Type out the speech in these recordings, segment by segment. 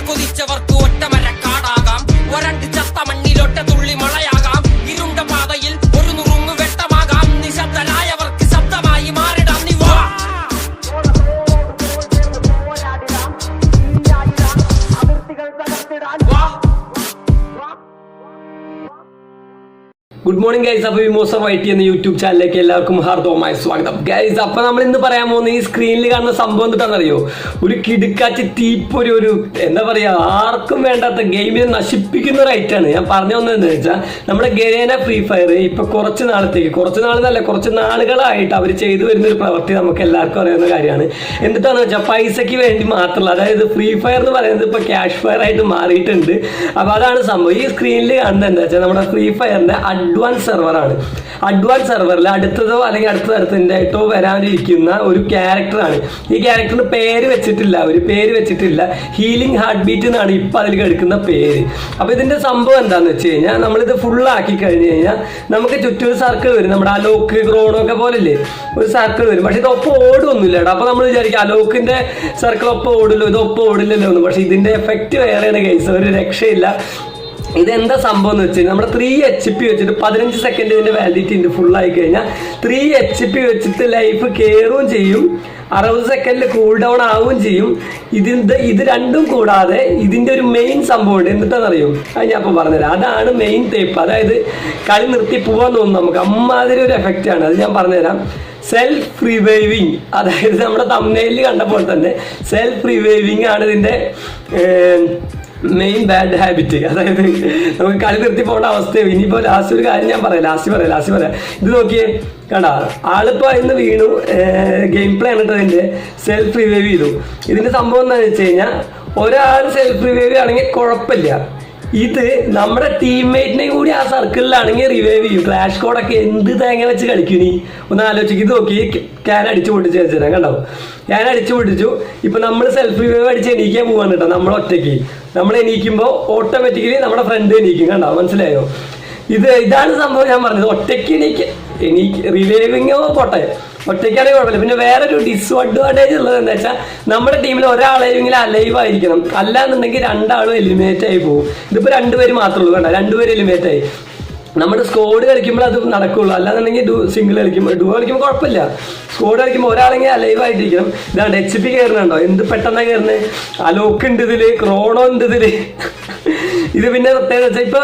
കുതിച്ചവർക്ക് ഒറ്റമര കാടാകാം ഒരണ്ട് ചത്ത മണ്ണിൽ good morning guys അപ്പോൾ വിമോസ വൈറ്റി എന്ന യൂട്യൂബ് ചാനലിലേക്ക് എല്ലാവർക്കും ഹാർദവമായ സ്വാഗതം. ഗൈസ് അപ്പോൾ നമ്മൾ ഇന്ന് പറയാൻ പോകുന്ന ഈ സ്ക്രീനിൽ കാണുന്ന സംഭവം എന്താണെന്നറിയോ ഒരു കിടുക്കാച്ചി തീപ്പൊരു ഒരു എന്താ പറയാ ആർക്കും വേണ്ടാത്ത ഗെയിമിനെ നശിപ്പിക്കുന്ന ഒരു ഞാൻ പറഞ്ഞു വന്നതെന്ന് വെച്ചാൽ നമ്മുടെ ഗരേന ഫ്രീ ഫയർ ഇപ്പൊ കുറച്ച് നാളത്തേക്ക് കുറച്ച് നാളെന്നല്ല കുറച്ച് നാളുകളായിട്ട് അവർ ചെയ്തു വരുന്ന ഒരു പ്രവൃത്തി നമുക്ക് എല്ലാവർക്കും അറിയാവുന്ന കാര്യമാണ്. എന്നിട്ടാണെന്ന് വെച്ചാൽ പൈസയ്ക്ക് വേണ്ടി മാത്രമല്ല അതായത് ഫ്രീ ഫയർ എന്ന് പറയുന്നത് ഇപ്പോൾ ക്യാഷ് ഫയർ ആയിട്ട് മാറിയിട്ടുണ്ട്. അപ്പോൾ അതാണ് സംഭവം. ഈ സ്ക്രീനിൽ കാണുന്നത് എന്താ വെച്ചാൽ നമ്മുടെ ഫ്രീ ഫയറിന്റെ അഡ്വാൻസ് സെർവറാണ് അഡ്വാൻസ് സെർവറിൽ അടുത്തതോ അല്ലെങ്കിൽ അടുത്ത തരത്തിന്റെ ആയിട്ടോ വരാനിരിക്കുന്ന ഒരു ക്യാരക്ടറാണ് ഈ ക്യാരക്ടറിന് പേര് വെച്ചിട്ടില്ല. ഒരു പേര് വെച്ചിട്ടില്ല. ഹീലിംഗ് ഹാർട്ട് ബീറ്റ് എന്നാണ് ഇപ്പം അതിൽ കിടക്കുന്ന പേര്. അപ്പോൾ ഇതിന്റെ സംഭവം എന്താണെന്ന് വെച്ച് കഴിഞ്ഞാൽ നമ്മളിത് ഫുള്ളാക്കി കഴിഞ്ഞ് കഴിഞ്ഞാൽ നമുക്ക് ചുറ്റും സർക്കിൾ വരും. നമ്മുടെ അലോക്ക് ക്രോണോ ഒക്കെ പോലല്ലേ? ഒരു സർക്കിൾ വരും. പക്ഷെ ഇത് ഒപ്പം ഓടുമൊന്നുമില്ല കേട്ടോ. അപ്പോൾ നമ്മൾ വിചാരിക്കും അലോക്കിന്റെ സർക്കിൾ ഒപ്പം ഓടില്ലോ ഇത് ഒപ്പം ഓടില്ലല്ലോ എന്ന് പക്ഷേ ഇതിന്റെ എഫക്റ്റ് വേറെയാണ് കേസ് ഒരു രക്ഷയില്ല. ഇതെന്താ സംഭവം എന്ന് വെച്ച് കഴിഞ്ഞാൽ നമ്മുടെ ത്രീ എച്ച് പി വെച്ചിട്ട് പതിനഞ്ച് സെക്കൻഡ് ഇതിന്റെ വാലിഡിറ്റി ഉണ്ട് ഫുൾ ആയി കഴിഞ്ഞാൽ ത്രീ എച്ച് പി വെച്ചിട്ട് ലൈഫ് കയറുകയും ചെയ്യും. അറുപത് സെക്കൻഡിൽ കൂൾ ഡൗൺ ആവുകയും ചെയ്യും. ഇതിന്റെ ഇത് രണ്ടും കൂടാതെ ഇതിന്റെ ഒരു മെയിൻ സംഭവം ഉണ്ട് എന്നിട്ടെന്നറിയും അത് ഞാൻ ഇപ്പോൾ പറഞ്ഞുതരാം. അതാണ് മെയിൻ തേപ്പ് അതായത് കളി നിർത്തി പോകാൻ തോന്നും നമുക്ക്. അമ്മാതിരി ഒരു എഫക്റ്റ് ആണ്. അത് ഞാൻ പറഞ്ഞുതരാം. സെൽഫ് റിവൈവിങ് അതായത് നമ്മുടെ തമ്മനയിൽ കണ്ടപ്പോൾ തന്നെ സെൽഫ് റിവൈവിങ് ആണ് ഇതിന്റെ മെയിൻ ബാഡ് ഹാബിറ്റ് അതായത് നമുക്ക് കളി നിർത്തി പോകേണ്ട അവസ്ഥയും ഇനിയിപ്പോൾ ലാസ്റ്റ് ഒരു കാര്യം ഞാൻ പറയാം. ലാസ്റ്റ് പറയാം ലാസ്റ്റ് പറയാം. ഇത് നോക്കിയേ കണ്ടാ? ആളിപ്പോൾ ഇന്ന് വീണു. ഗെയിം പ്ലേ ആണ് സെൽഫ് റിവൈവ് ചെയ്തു. ഇതിന്റെ സംഭവം എന്താണെന്ന് വെച്ച് കഴിഞ്ഞാൽ ഒരാൾ സെൽഫ് റിവൈവ് ആണെങ്കിൽ കുഴപ്പമില്ല. ഇത് നമ്മുടെ ടീംമേറ്റിനെ കൂടി ആ സർക്കിളിലാണെങ്കിൽ റിവൈവ് ചെയ്യും. ക്ലാഷ് കോഡൊക്കെ എന്ത് തേങ്ങ വെച്ച് കളിക്കും നീ ഒന്ന് ആലോചിക്ക്. ഇത് നോക്കി. ക്യാൻ അടിച്ചു പൊട്ടിച്ചു വെച്ചുതരാം കണ്ടോ? ഞാൻ അടിച്ചു പൊട്ടിച്ചു. ഇപ്പൊ നമ്മൾ സെൽഫ് റിവൈവ് അടിച്ച് എണീക്കാൻ പോവാണ് കേട്ടോ. നമ്മൾ ഒറ്റയ്ക്ക്. നമ്മൾ എണീക്കുമ്പോൾ ഓട്ടോമാറ്റിക്കലി നമ്മുടെ ഫ്രണ്ട് എണീക്കും. കണ്ടോ? മനസ്സിലായോ? ഇത് ഇതാണ് സംഭവം ഞാൻ പറഞ്ഞത്. ഒറ്റയ്ക്ക് എനിക്ക് എനിക്ക് റിലേവിങ്ങോ പോട്ടെ. ഒറ്റയ്ക്കാണെങ്കിൽ കുഴപ്പമില്ല. പിന്നെ വേറൊരു ഡിസ്അഡ്വാന്റേജ് ഉള്ളത് എന്താ വെച്ചാൽ നമ്മുടെ ടീമിൽ ഒരാളെങ്കിലും അലൈവ് ആയിരിക്കണം. അല്ല എന്നുണ്ടെങ്കിൽ രണ്ടാളും എലിമിനേറ്റ് ആയി പോകും. ഇതിപ്പോൾ രണ്ടുപേര് മാത്രമേ ഉള്ളൂ കണ്ട? രണ്ടുപേര് എലിമിനേറ്റ് ആയി. നമ്മുടെ സ്കോഡ് കളിക്കുമ്പോൾ അത് നടക്കുള്ളൂ. അല്ലാന്നുണ്ടെങ്കിൽ ഡു സിംഗിൾ കളിക്കുമ്പോൾ ഡു കളിക്കുമ്പോൾ കുഴപ്പമില്ല. സ്കോഡ് കളിക്കുമ്പോൾ ഒരാളെങ്കിൽ അലൈവ് ആയിട്ടിരിക്കണം. ഇതാണ്ട് എച്ച് പി കയറുന്നുണ്ടോ എന്ത് പെട്ടെന്നാണ് കയറുന്നത് അലോക്ക് ഉണ്ട് ഇതിൽ ക്രോണോ ഉണ്ട് ഇതിൽ. ഇത് പിന്നെ പ്രത്യേകത വെച്ചാൽ ഇപ്പൊ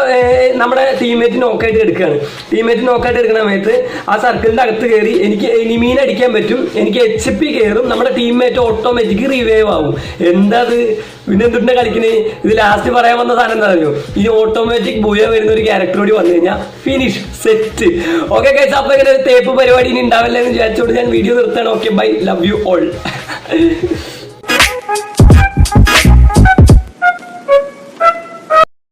നമ്മുടെ ടീമേറ്റ് നോക്കായിട്ട് എടുക്കുകയാണ് ടീമേറ്റ് നോക്കായിട്ട് എടുക്കുന്ന സമയത്ത് ആ സർക്കിളിന്റെ അകത്ത് കയറി എനിക്ക് എലിമീൻ അടിക്കാൻ പറ്റും എനിക്ക് എച്ച് പി കയറും നമ്മുടെ ടീമേറ്റ് ഓട്ടോമാറ്റിക് റിവൈവ് ആവും. എന്താ അത്? പിന്നെ എന്തുണ്ട് കളിക്കുന്നത് ഇത് ലാസ്റ്റ് പറയാൻ വന്ന സാധനം എന്താ അറിയോ? ഈ ഓട്ടോമാറ്റിക് ബൂയ വരുന്ന ഒരു ക്യാരക്ടർ കൂടി വന്നു കഴിഞ്ഞാൽ ഫിനിഷ് സെറ്റ് ഓക്കെ കഴിച്ച അപ്പൊ ഇങ്ങനെ ഒരു തേപ്പ് പരിപാടി ഇനി ഉണ്ടാവില്ല എന്ന് വിചാരിച്ചുകൊണ്ട് ഞാൻ വീഡിയോ നിർത്താൻ okay bye love you all